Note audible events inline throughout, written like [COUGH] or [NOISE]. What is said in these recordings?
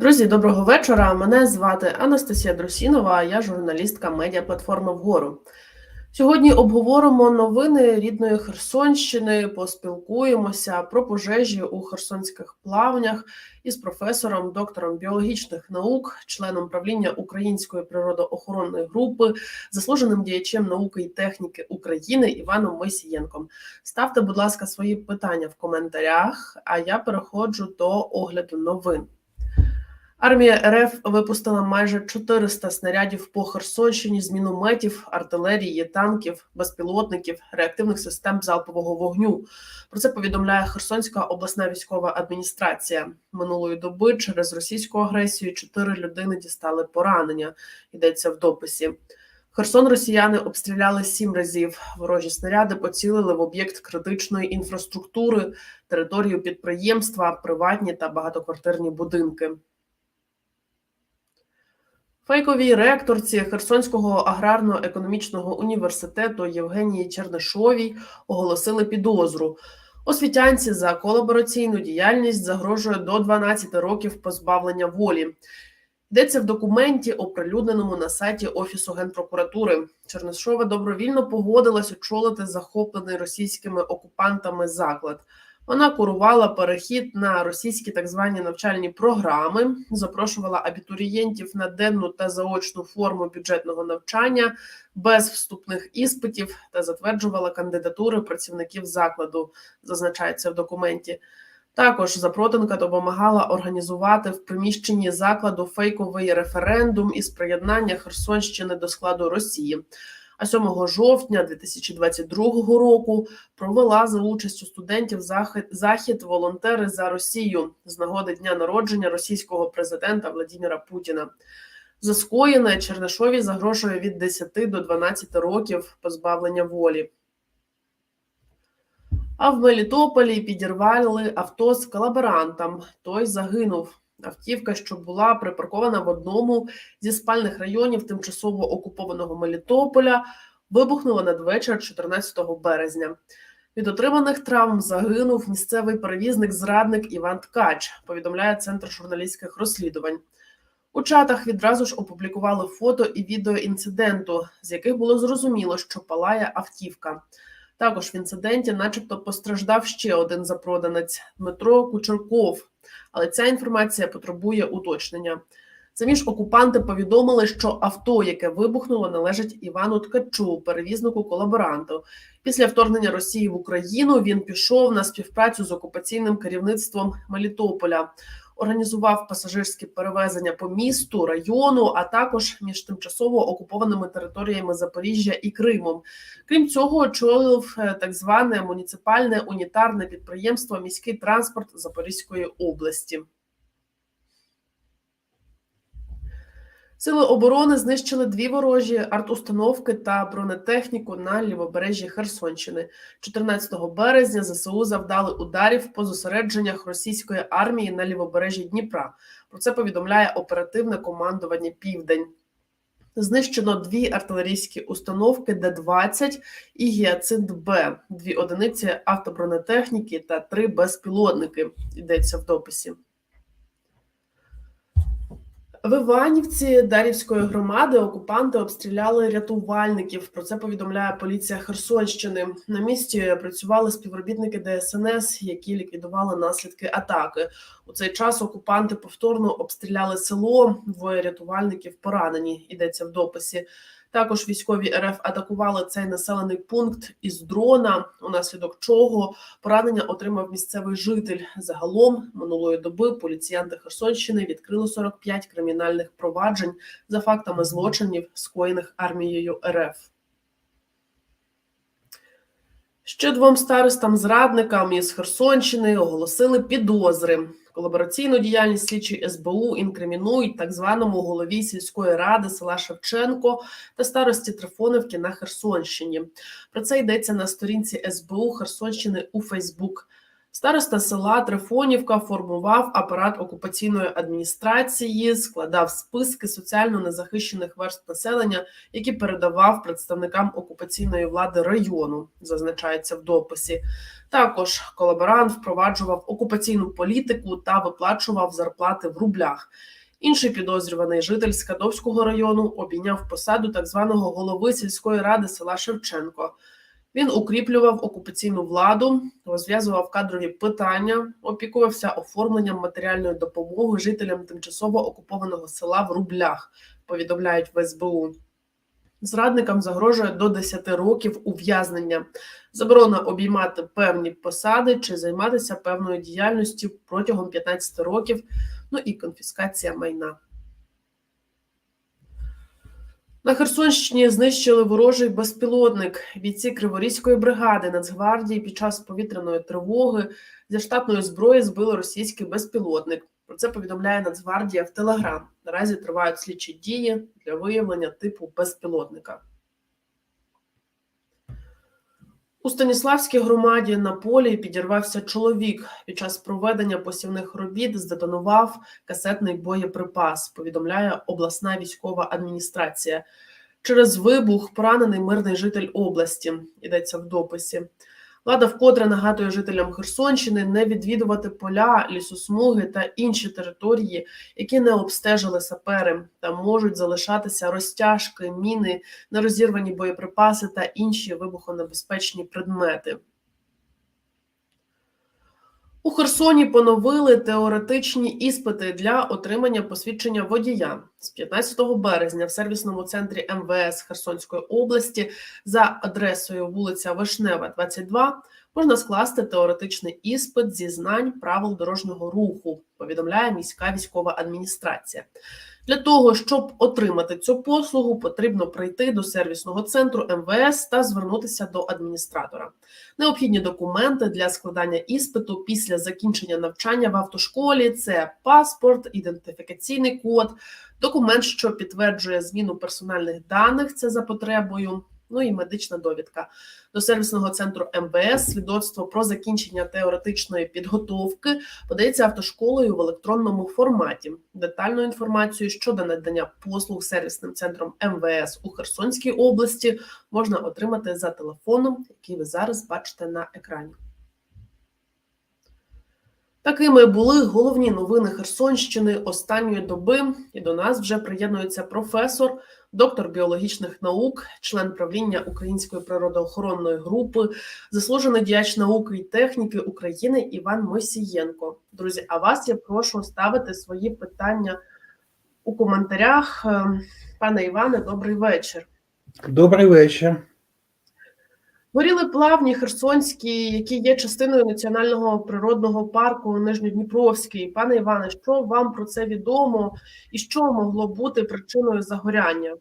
Друзі, доброго вечора. Мене звати Анастасія Друсінова, я журналістка медіаплатформи Вгору. Сьогодні обговоримо новини рідної Херсонщини, поспілкуємося про пожежі у херсонських плавнях із професором, доктором біологічних наук, членом правління Української природоохоронної групи, заслуженим діячем науки і техніки України Іваном Мойсієнком. Ставте, будь ласка, свої питання в коментарях. А я переходжу до огляду новин. Армія РФ випустила майже 400 снарядів по Херсонщині з мінометів, артилерії, танків, безпілотників, реактивних систем залпового вогню. Про це повідомляє Херсонська обласна військова адміністрація. Минулої доби через російську агресію чотири людини дістали поранення. Йдеться в дописі. Херсон росіяни обстріляли сім разів. Ворожі снаряди поцілили в об'єкт критичної інфраструктури, територію підприємства, приватні та багатоквартирні будинки. Фейковій ректорці Херсонського аграрно-економічного університету Євгенії Чернишовій оголосили підозру. Освітянці за колабораційну діяльність загрожує до 12 років позбавлення волі. Йдеться в документі, оприлюдненому на сайті Офісу генпрокуратури. Чернишова добровільно погодилась очолити захоплений російськими окупантами заклад. Вона курувала перехід на російські так звані навчальні програми, запрошувала абітурієнтів на денну та заочну форму бюджетного навчання без вступних іспитів та затверджувала кандидатури працівників закладу, зазначається в документі. Також Запротенка допомагала організувати в приміщенні закладу фейковий референдум із приєднання Херсонщини до складу Росії а 7 жовтня 2022 року провела за участю студентів захід, захід волонтери за Росію з нагоди дня народження російського президента Владимира Путіна. За скоєне Чернишові загрожує від 10 до 12 років позбавлення волі. А в Мелітополі підірвали авто з колаборантом. Той загинув. Автівка, що була припаркована в одному зі спальних районів тимчасово окупованого Мелітополя, вибухнула надвечір 14 березня. Від отриманих травм загинув місцевий перевізник-зрадник Іван Ткач. Повідомляє центр журналістських розслідувань. У чатах відразу ж опублікували фото і відео інциденту, з яких було зрозуміло, що палає автівка. Також в інциденті, начебто, постраждав ще один запроданець Дмитро Кучерков, але ця інформація потребує уточнення. Самі ж окупанти повідомили, що авто, яке вибухнуло, належить Івану Ткачу, перевізнику колаборанту. Після вторгнення Росії в Україну він пішов на співпрацю з окупаційним керівництвом Мелітополя організував пасажирські перевезення по місту, району, а також між тимчасово окупованими територіями Запоріжжя і Кримом. Крім цього, очолив е, так зване муніципальне унітарне підприємство Міський транспорт Запорізької області. Сили оборони знищили дві ворожі артустановки та бронетехніку на лівобережжі Херсонщини. 14 березня ЗСУ завдали ударів по зосередженнях російської армії на лівобережжі Дніпра. Про це повідомляє оперативне командування Південь. Знищено дві артилерійські установки Д-20 і Гіацинт Б, дві одиниці автобронетехніки та три безпілотники. Йдеться в дописі. В Іванівці Дарівської громади окупанти обстріляли рятувальників. Про це повідомляє поліція Херсонщини. На місці працювали співробітники ДСНС, які ліквідували наслідки атаки. У цей час окупанти повторно обстріляли село. Двоє рятувальників поранені. Йдеться в дописі. Також військові РФ атакували цей населений пункт із дрона, унаслідок чого поранення отримав місцевий житель. Загалом минулої доби поліціянти Херсонщини відкрили 45 кримінальних проваджень за фактами злочинів, скоєних армією РФ. Ще двом старостам зрадникам із Херсонщини оголосили підозри. Колабораційну діяльність слідчі СБУ інкримінують так званому голові сільської ради села Шевченко та старості Трифонівки на Херсонщині. Про це йдеться на сторінці СБУ Херсонщини у Фейсбук. Староста села Трифонівка формував апарат окупаційної адміністрації, складав списки соціально незахищених верств населення, які передавав представникам окупаційної влади району, зазначається в дописі. Також колаборант впроваджував окупаційну політику та виплачував зарплати в рублях. Інший підозрюваний житель Скадовського району обійняв посаду так званого голови сільської ради села Шевченко. Він укріплював окупаційну владу, розв'язував кадрові питання, опікувався оформленням матеріальної допомоги жителям тимчасово окупованого села в рублях. Повідомляють в СБУ. Зрадникам загрожує до 10 років ув'язнення, заборона обіймати певні посади чи займатися певною діяльністю протягом 15 років, ну і конфіскація майна. На Херсонщині знищили ворожий безпілотник. Бійці Криворізької бригади Нацгвардії під час повітряної тривоги зі штатної зброї збили російський безпілотник. Про це повідомляє Нацгвардія в Телеграм. Наразі тривають слідчі дії для виявлення типу безпілотника. У Станіславській громаді на полі підірвався чоловік. Під час проведення посівних робіт здетонував касетний боєприпас, повідомляє обласна військова адміністрація. Через вибух поранений мирний житель області, йдеться в дописі. Влада вкотре нагадує жителям Херсонщини не відвідувати поля, лісосмуги та інші території, які не обстежили сапери, та можуть залишатися розтяжки, міни, нерозірвані боєприпаси та інші вибухонебезпечні предмети. У Херсоні поновили теоретичні іспити для отримання посвідчення водія з 15 березня в сервісному центрі МВС Херсонської області за адресою вулиця Вишнева, 22, можна скласти теоретичний іспит зі знань правил дорожнього руху, повідомляє міська військова адміністрація. Для того щоб отримати цю послугу, потрібно прийти до сервісного центру МВС та звернутися до адміністратора. Необхідні документи для складання іспиту після закінчення навчання в автошколі це паспорт, ідентифікаційний код, документ, що підтверджує зміну персональних даних, це за потребою. Ну і медична довідка до сервісного центру МВС. Свідоцтво про закінчення теоретичної підготовки подається автошколою в електронному форматі. Детальну інформацію щодо надання послуг сервісним центром МВС у Херсонській області можна отримати за телефоном, який ви зараз бачите на екрані. Такими були головні новини Херсонщини останньої доби, і до нас вже приєднується професор, доктор біологічних наук, член правління Української природоохоронної групи, заслужений діяч науки і техніки України Іван Мосієнко. Друзі, а вас я прошу ставити свої питання у коментарях. Е, Пане Іване, добрий вечір. Добрий вечір. Горіли плавні Херсонські, які є частиною національного природного парку Нижньодніпровський. Пане Іване, що вам про це відомо і що могло бути причиною загоряння?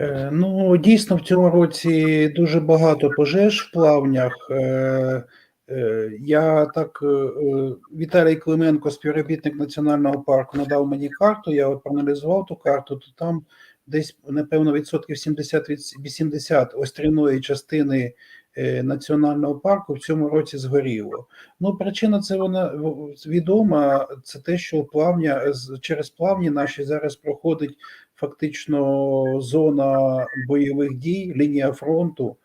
Е, Ну, дійсно, в цьому році дуже багато пожеж в плавнях. Е, е, Я так, Віталій Клименко, співробітник національного парку, надав мені карту. Я от проаналізував ту карту, то там десь, напевно, відсотків 70-80 острівної частини е, національного парку в цьому році згоріло. Ну, причина це вона відома. Це те, що плавня через плавні наші зараз проходить фактично зона бойових дій, лінія фронту,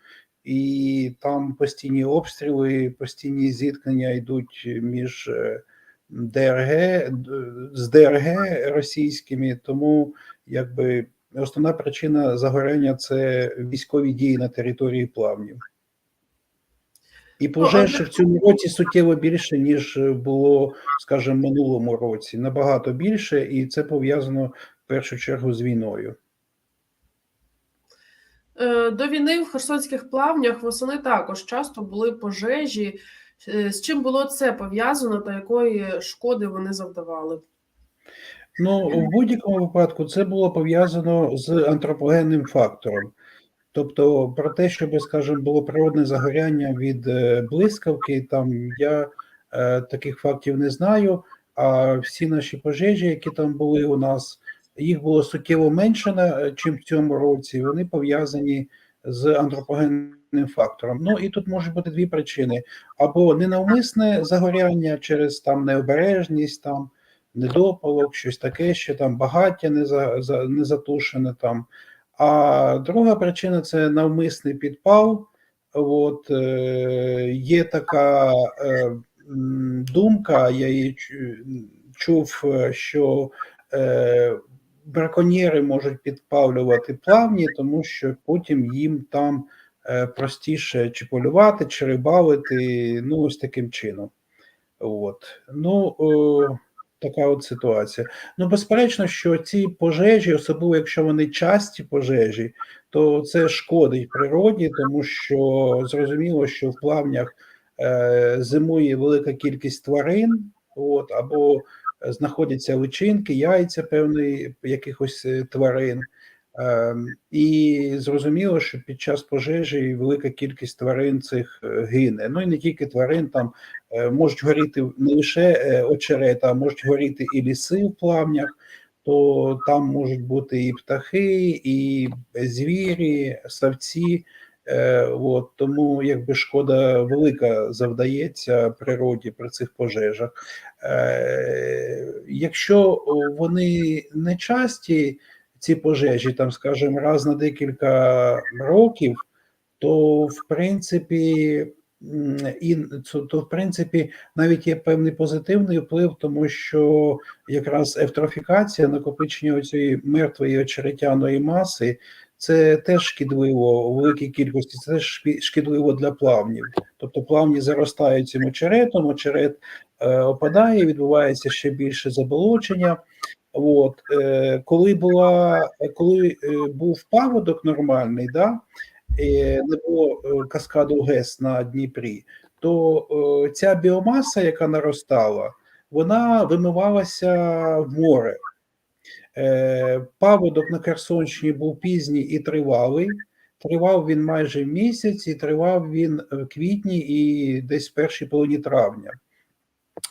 і там постійні обстріли, постійні зіткнення йдуть між е, ДРГ з ДРГ російськими, тому якби основна причина загоряння це військові дії на території плавнів. І пожеж в цьому році суттєво більше, ніж було, скажімо, в минулому році. Набагато більше, і це пов'язано в першу чергу з війною. Е, До війни в херсонських плавнях восени також часто були пожежі. Е, З чим було це пов'язано та якої шкоди вони завдавали? Ну, в будь-якому випадку це було пов'язано з антропогенним фактором. Тобто, про те, щоб, скажімо, було природне загоряння від е, блискавки, там я е, таких фактів не знаю. А всі наші пожежі, які там були у нас, їх було суттєво менше, на- чим в цьому році. Вони пов'язані з антропогенним фактором. Ну і тут можуть бути дві причини: або ненавмисне загоряння через там необережність, там недопалок, щось таке, що там багаття не за, за не затушене там. А друга причина це навмисний підпал. От е, є така е, думка, я її чув, що е, браконьєри можуть підпалювати плавні, тому що потім їм там е, простіше чи полювати, чи рибалити, ну ось таким чином. От. Ну, е, така от ситуація. Ну, безперечно, що ці пожежі, особливо якщо вони часті пожежі, то це шкодить природі, тому що зрозуміло, що в плавнях е, зимує велика кількість тварин, от, або знаходяться личинки, яйця певної якихось е, тварин. Ем, І зрозуміло, що під час пожежі велика кількість тварин цих е, гине. Ну і не тільки тварин, там е, можуть горіти не лише е, очерета, а можуть горіти і ліси в плавнях, то там можуть бути і птахи, і звірі, савці. От, тому якби шкода велика завдається природі при цих пожежах. Якщо вони не часті, ці пожежі, там, скажімо, раз на декілька років, то в принципі, і то, в принципі навіть є певний позитивний вплив, тому що якраз евтрофікація, накопичення цієї мертвої очеретяної маси, це теж шкідливо у великій кількості, це теж шкідливо для плавнів. Тобто плавні заростають цим очеретом, очерет е, опадає, відбувається ще більше заболочення. От, е, коли була, коли е, був паводок нормальний, да, е, не було е, каскаду ГЕС на Дніпрі, то е, ця біомаса, яка наростала, вона вимивалася в море. Е, паводок на Херсонщині був пізній і тривалий. Тривав він майже місяць, і тривав він в квітні і десь в першій половині травня.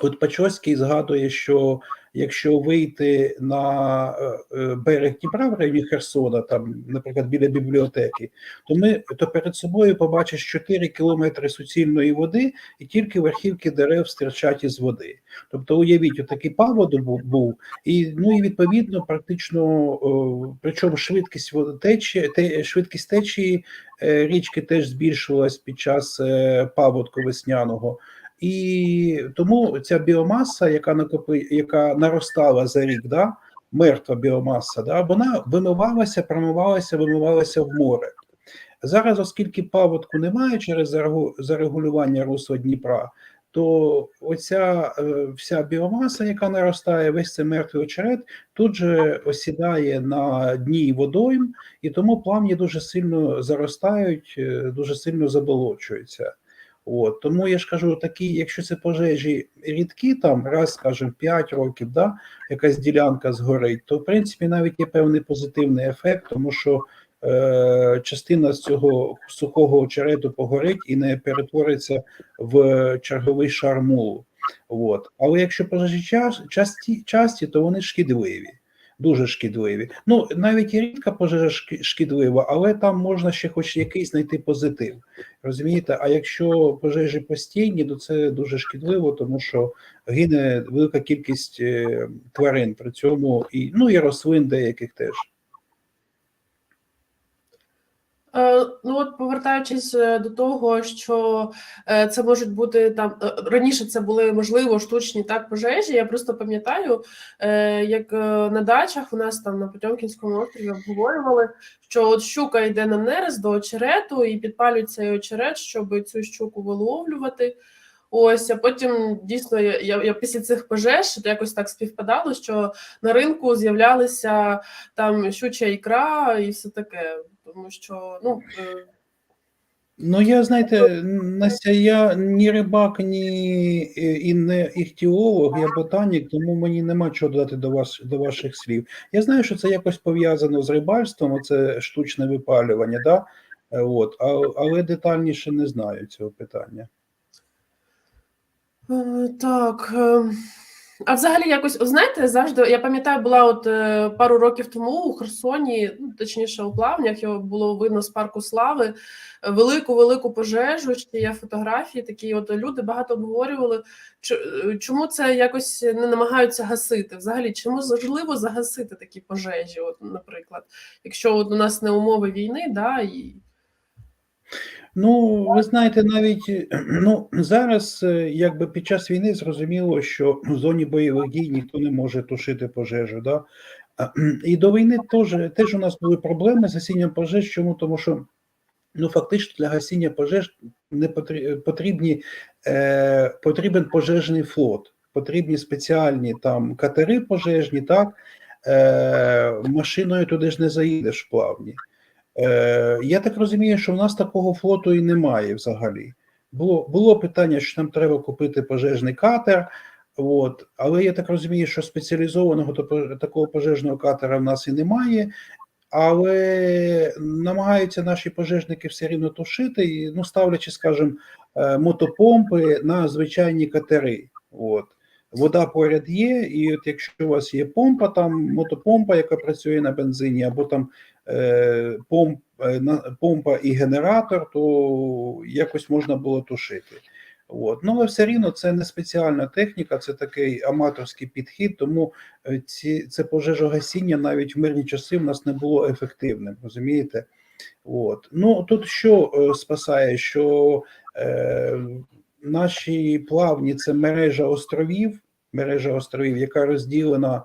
От Пачоський згадує, що якщо вийти на е, е, берег Дніпра в районі Херсона, там, наприклад, біля бібліотеки, то ми то перед собою побачиш 4 кілометри суцільної води, і тільки верхівки дерев стирчать із води. Тобто, уявіть, отакий паводок був, був і ну і відповідно, практично, причому швидкість води- течі, те, швидкість течії е, річки теж збільшувалась під час паводку весняного. І тому ця біомаса, яка накопи, яка наростала за рік, да, мертва біомаса, да, вона вимивалася, промивалася, вимивалася в море. Зараз, оскільки паводку немає через зарегулювання русла Дніпра, то оця е, вся біомаса, яка наростає, весь цей мертвий очерет, тут же осідає на дні водойм, і тому плавні дуже сильно заростають, е, дуже сильно заболочуються. От тому я ж кажу, такі, якщо це пожежі рідкі, там раз, скажімо, 5 років, да, якась ділянка згорить, то в принципі навіть є певний позитивний ефект, тому що е, частина з цього сухого очерету погорить і не перетвориться в черговий шар мулу. От. Але якщо пожежі часті, часті, то вони шкідливі. Дуже шкідливі. Ну навіть рідка пожежа шкідлива, але там можна ще хоч якийсь знайти позитив. Розумієте? А якщо пожежі постійні, то це дуже шкідливо, тому що гине велика кількість е, тварин при цьому, і ну і рослин деяких теж. Е, Ну от повертаючись е, до того, що е, це можуть бути там е, раніше це були можливо штучні так пожежі. Я просто пам'ятаю, е, як е, на дачах у нас там на Потьомкінському острові обговорювали, що от щука йде на нерест до очерету і підпалюється очерет, щоб цю щуку виловлювати. Ось, а потім дійсно я, я, я після цих пожеж то якось так співпадало, що на ринку з'являлися там щуча ікра і все таке. Тому що ну е, Ну, я знаєте, Настя, я ні рибак, ні е, і не іхтіолог, я ботанік, тому мені нема чого додати до вас до ваших слів. Я знаю, що це якось пов'язано з рибальством, це штучне випалювання, да? Е, От, але детальніше не знаю цього питання. Е, Так. е, А взагалі, якось знаєте, завжди я пам'ятаю, була от е, пару років тому у Херсоні, ну точніше у плавнях, його було видно з парку слави. Велику велику пожежу. Ще є фотографії. Такі от люди багато обговорювали. Чому це якось не намагаються гасити? Взагалі, чому важливо загасити такі пожежі? От, наприклад, якщо от у нас не умови війни, да і Ну, ви знаєте, навіть е, [CLEARS THROAT] ну зараз, е, якби під час війни зрозуміло, що в зоні бойових дій ніхто не може тушити пожежу. Да? І до війни теж, теж у нас були проблеми з гасінням пожеж. Чому? Тому що ну, фактично для гасіння пожеж не потрібні, е, потрібен пожежний флот, потрібні спеціальні там катери пожежні, так? Е, машиною туди ж не заїдеш плавні. Е, я так розумію, що в нас такого флоту і немає взагалі. Було, було питання, що нам треба купити пожежний катер, от, але я так розумію, що спеціалізованого такого пожежного катера в нас і немає. Але намагаються наші пожежники все рівно тушити, і, ну, ставлячи, скажімо, е, мотопомпи на звичайні катери. От. Вода поряд є, і от якщо у вас є помпа, там мотопомпа, яка працює на бензині, або там помп, е, помпа і генератор, то якось можна було тушити. От. Ну, але все рівно це не спеціальна техніка, це такий аматорський підхід, тому е, ці, це пожежогасіння навіть в мирні часи в нас не було ефективним, розумієте? От. Ну, тут що е, спасає, що е, наші плавні це мережа островів, мережа островів, яка розділена е,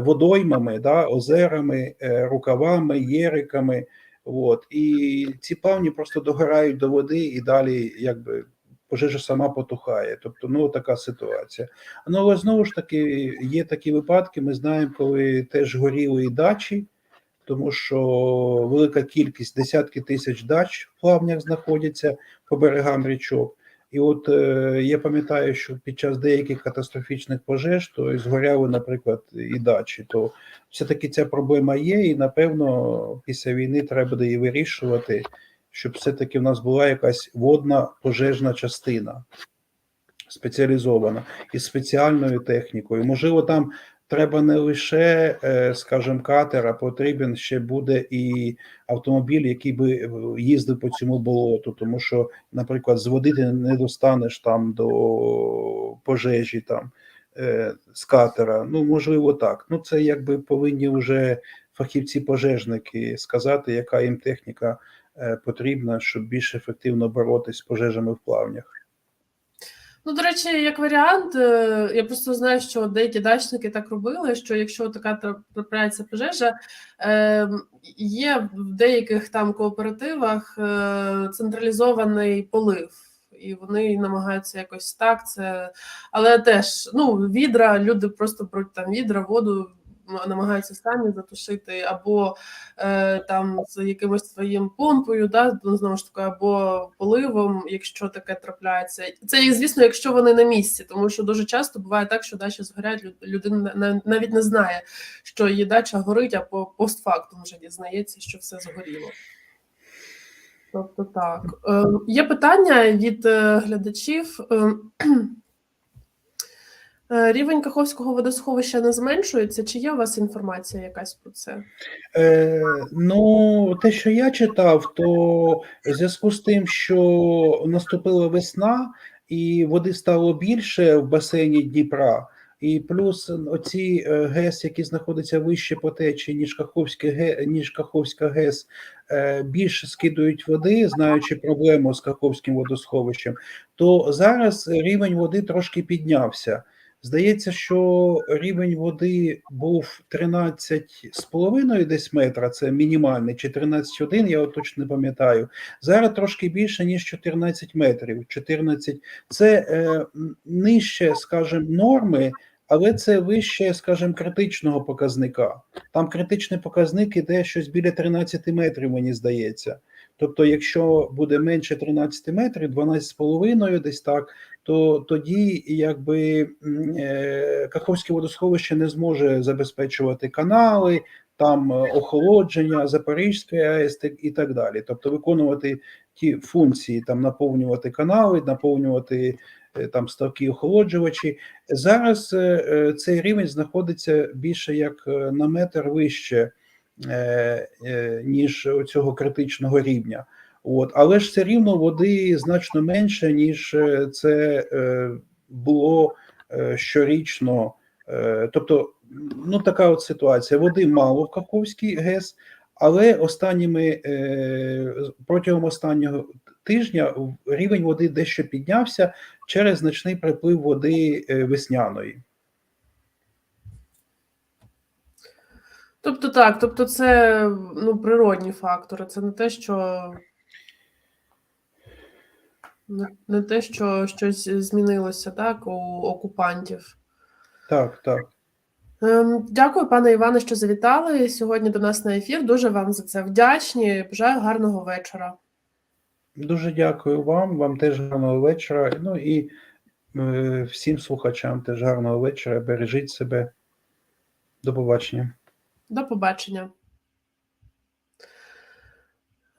водоймами, да, озерами, е, рукавами, єриками. От. І ці плавні просто догорають до води і далі якби пожежа сама потухає. Тобто, ну така ситуація. Ну, але знову ж таки, є такі випадки. Ми знаємо, коли теж горіли і дачі, тому що велика кількість десятки тисяч дач в плавнях знаходяться по берегам річок. І от е, я пам'ятаю, що під час деяких катастрофічних пожеж, то і згоряли, наприклад, і дачі, то все-таки ця проблема є, і напевно після війни треба буде її вирішувати, щоб все-таки в нас була якась водна пожежна частина спеціалізована із спеціальною технікою. Можливо, там треба не лише, е, скажімо, катер, а потрібен ще буде і автомобіль, який би е, їздив по цьому болоту, тому що, наприклад, з води не достанеш там до пожежі там е, з катера. Ну, можливо, так. Ну, це якби повинні вже фахівці-пожежники сказати, яка їм техніка потрібна, щоб більш ефективно боротись з пожежами в плавнях. Ну, до речі, як варіант, е, я просто знаю, що деякі дачники так робили, що якщо така тра- трапляється пожежа, е, є в деяких там кооперативах е, централізований полив. І вони намагаються якось так це. Але теж ну, відра, люди просто беруть там відра, воду, намагаються самі затушити, або е, там з якимось своїм помпою, да, ну, знову ж таки, або поливом, якщо таке трапляється. Це, звісно, якщо вони на місці, тому що дуже часто буває так, що дача згорять, людина навіть не знає, що її дача горить, а по постфактум вже дізнається, що все згоріло. Тобто так. Е, є питання від е, глядачів. Е, Рівень Каховського водосховища не зменшується. Чи є у вас інформація якась про це? Е, ну, те, що я читав, то в зв'язку з тим, що наступила весна і води стало більше в басейні Дніпра, і плюс оці е, ГЕС, які знаходяться вище по течії, ніж Каховське ніж Каховська ГЕС, е, більше скидують води, знаючи проблему з Каховським водосховищем, то зараз рівень води трошки піднявся. Здається, що рівень води був 13,5 десь метра, це мінімальний, чи 13,1, я от точно не пам'ятаю. Зараз трошки більше, ніж 14 метрів. 14. Це е, нижче, скажімо, норми, але це вище, скажімо, критичного показника. Там критичний показник іде щось біля 13 метрів, мені здається. Тобто, якщо буде менше 13 метрів, 12,5 десь так, то тоді якби е, Каховське водосховище не зможе забезпечувати канали, там е, охолодження, Запорізької АЕС і так далі. Тобто виконувати ті функції, там наповнювати канали, наповнювати е, там ставки охолоджувачі. Зараз цей рівень знаходиться більше як на метр вище, ніж цього критичного рівня. От, але ж все рівно води значно менше, ніж е, це е, було е, щорічно. Тобто, ну така от ситуація. Води мало в Каховській ГЕС, але останніми протягом останнього тижня рівень води дещо піднявся через значний приплив води весняної. Тобто так, тобто це ну, природні фактори, це не те, що не, те, що щось змінилося так, у окупантів. Так, так. Ем, Дякую, пане Іване, що завітали сьогодні до нас на ефір. Дуже вам за це вдячні. Бажаю гарного вечора. Дуже дякую вам. Вам теж гарного вечора. Ну і е, всім слухачам теж гарного вечора. Бережіть себе. До побачення. До побачення.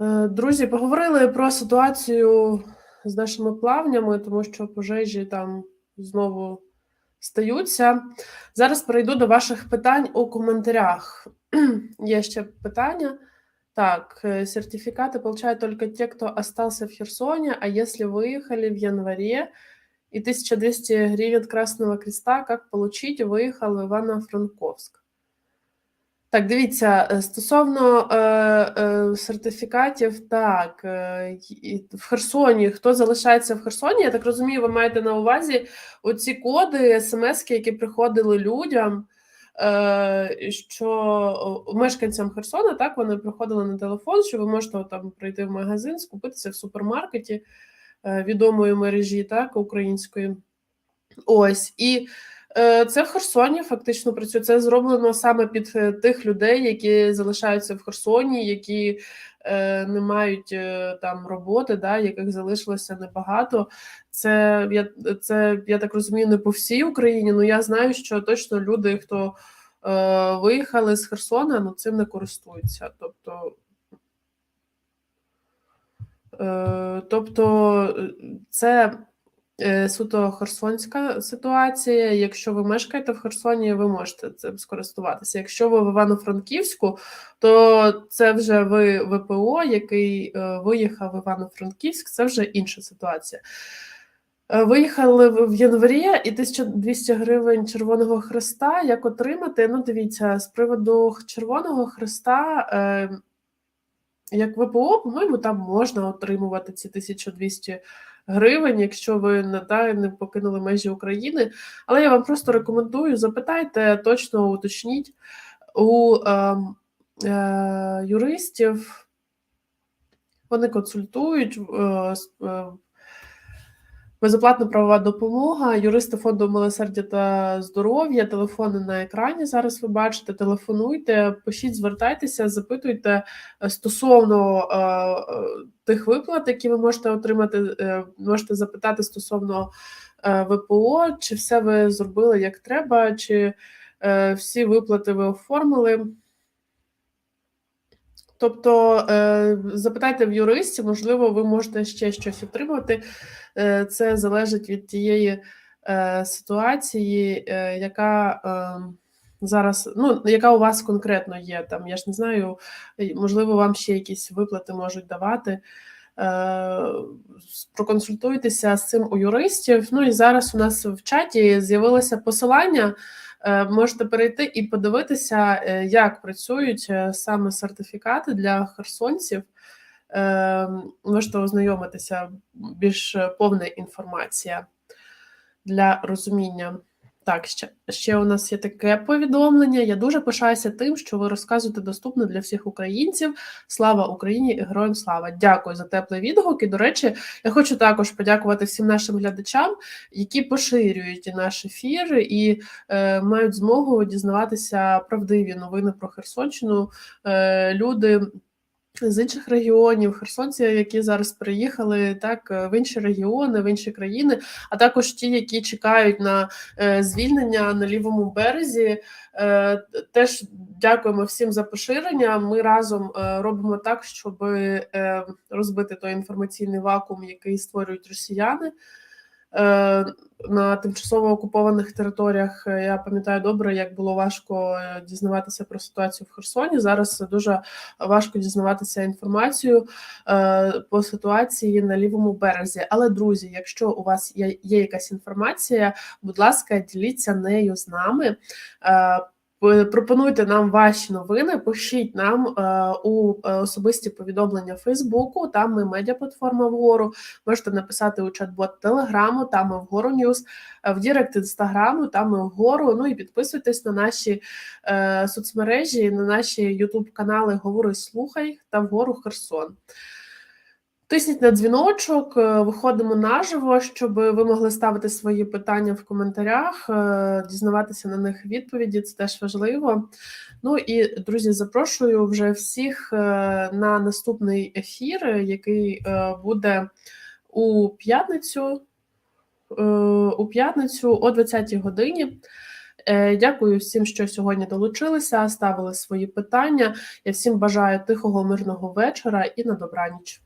Е, Друзі, поговорили про ситуацію з нашими плавнями, тому що пожежі там знову стаються. Зараз перейду до ваших питань у коментарях. [CLEARS THROAT] Є ще питання. Так, э, сертификаты получают только те, кто остался в Херсоне, а если выехали в январе и 1200 гривен Красного Креста, как получить, выехал в Ивано-Франковск? Так, дивіться, е, стосовно е, е, сертифікатів, так, е, в Херсоні, хто залишається в Херсоні, я так розумію, ви маєте на увазі оці коди, смски, які приходили людям, е, що мешканцям Херсона, так, вони приходили на телефон, що ви можете там прийти в магазин, скупитися в супермаркеті е, відомої мережі, так, української. Ось. І Це в Херсоні фактично працює. Це зроблено саме під е, тих людей, які залишаються в Херсоні, які е, не мають е, там роботи, да, яких залишилося небагато. Це я це я так розумію, не по всій Україні. Ну я знаю, що точно люди, хто е, виїхали з Херсона, ну цим не користуються. Тобто. Е, тобто, е, це е, суто херсонська ситуація. Якщо ви мешкаєте в Херсоні, ви можете цим скористуватися. Якщо ви в Івано-Франківську, то це вже ви ВПО, який е, виїхав в Івано-Франківськ, це вже інша ситуація. Е, Виїхали ви в январі і 1200 гривень Червоного Хреста. Як отримати? Ну, дивіться, з приводу Червоного Хреста, е, як ВПО, по-моєму, там можна отримувати ці 1200 гривень, якщо ви не, та, не покинули межі України. Але я вам просто рекомендую, запитайте, точно уточніть у е, е, юристів. Вони консультують. Е, е, Безоплатна правова допомога, юристи фонду милосердя та здоров'я, телефони на екрані. Зараз ви бачите. Телефонуйте, пишіть, звертайтеся, запитуйте е, стосовно е, е, тих виплат, які ви можете отримати. Е, можете запитати стосовно е, ВПО, чи все ви зробили як треба, чи е, всі виплати ви оформили. Тобто е, запитайте в юристів, можливо, ви можете ще щось отримати. Е, Це залежить від тієї е, ситуації, яка зараз, ну, яка у вас конкретно є. Там, я ж не знаю, можливо, вам ще якісь виплати можуть давати. Проконсультуйтеся з цим у юристів. Ну і зараз у нас в чаті з'явилося посилання. Е, Можете перейти і подивитися, е, як працюють е, саме сертифікати для херсонців. Можете ознайомитися більш повна інформація для розуміння. Так, ще, ще у нас є таке повідомлення. Я дуже пишаюся тим, що ви розказуєте доступно для всіх українців. Слава Україні і героям слава! Дякую за теплий відгук. І, до речі, я хочу також подякувати всім нашим глядачам, які поширюють наш ефір і е, мають змогу дізнаватися правдиві новини про Херсонщину. Е, люди з інших регіонів, херсонці, які зараз приїхали так е, в інші регіони, в інші країни, а також ті, які чекають на е, звільнення на лівому березі. Е, теж дякуємо всім за поширення. Ми разом робимо так, щоб розбити той інформаційний вакуум, який створюють росіяни. Е, на тимчасово окупованих територіях е, я пам'ятаю добре, як було важко е, дізнаватися про ситуацію в Херсоні. Зараз дуже важко дізнаватися інформацію по ситуації на лівому березі. Але друзі, якщо у вас є якась інформація, будь ласка, діліться нею з нами. Е, Пропонуйте нам ваші новини, пишіть нам е, у е, особисті повідомлення Фейсбуку, там ми медіаплатформа вгору. Можете написати у чат-бот Телеграму, там ми вгору Ньюс, в Дірект Інстаграму, там ми вгору. Ну і підписуйтесь на наші соцмережі, на наші Ютуб канали Говори Слухай та вгору Херсон. Тисніть на дзвіночок, е, виходимо наживо, щоб ви могли ставити свої питання в коментарях, е, дізнаватися на них відповіді. Це теж важливо. Ну і друзі, запрошую вже всіх е, на наступний ефір, який буде у п'ятницю. У п'ятницю о 20-й годині. Дякую всім, що сьогодні долучилися, ставили свої питання. Я всім бажаю тихого мирного вечора і на добраніч.